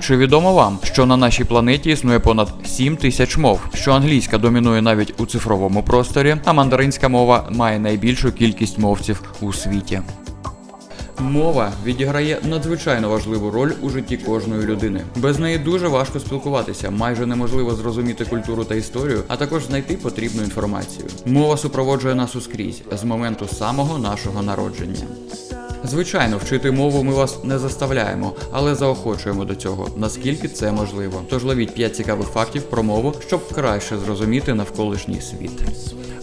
Чи відомо вам, що на нашій планеті існує понад 7 тисяч мов, що англійська домінує навіть у цифровому просторі, а мандаринська мова має найбільшу кількість мовців у світі. Мова відіграє надзвичайно важливу роль у житті кожної людини. Без неї дуже важко спілкуватися, майже неможливо зрозуміти культуру та історію, а також знайти потрібну інформацію. Мова супроводжує нас ускрізь з моменту самого нашого народження. Звичайно, вчити мову ми вас не заставляємо, але заохочуємо до цього, наскільки це можливо. Тож ловіть 5 цікавих фактів про мову, щоб краще зрозуміти навколишній світ.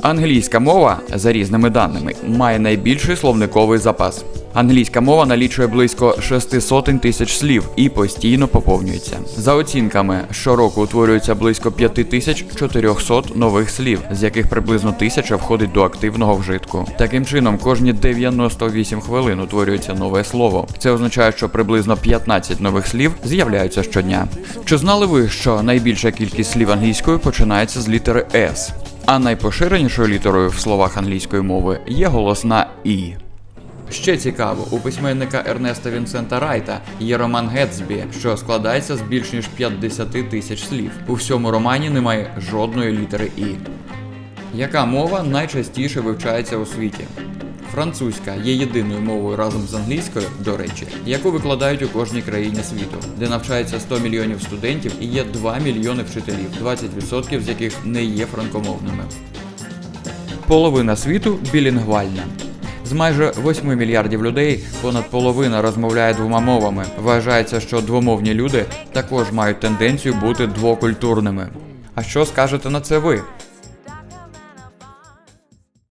Англійська мова, за різними даними, має найбільший словниковий запас. Англійська мова налічує близько 600 тисяч слів і постійно поповнюється. За оцінками, щороку утворюється близько 5400 нових слів, з яких приблизно тисяча входить до активного вжитку. Таким чином, кожні 98 хвилин утворюється нове слово. Це означає, що приблизно 15 нових слів з'являються щодня. Чи знали ви, що найбільша кількість слів англійською починається з літери S? А найпоширенішою літерою в словах англійської мови є голосна І. Ще цікаво, у письменника Ернеста Вінсента Райта є роман Гетсбі, що складається з більш ніж 50 тисяч слів. У всьому романі немає жодної літери І. Яка мова найчастіше вивчається у світі? Французька є єдиною мовою разом з англійською, до речі, яку викладають у кожній країні світу, де навчається 100 мільйонів студентів і є 2 мільйони вчителів, 20% з яких не є франкомовними. Половина світу білінгвальна. З майже 8 мільярдів людей понад половина розмовляє двома мовами. Вважається, що двомовні люди також мають тенденцію бути двокультурними. А що скажете на це ви?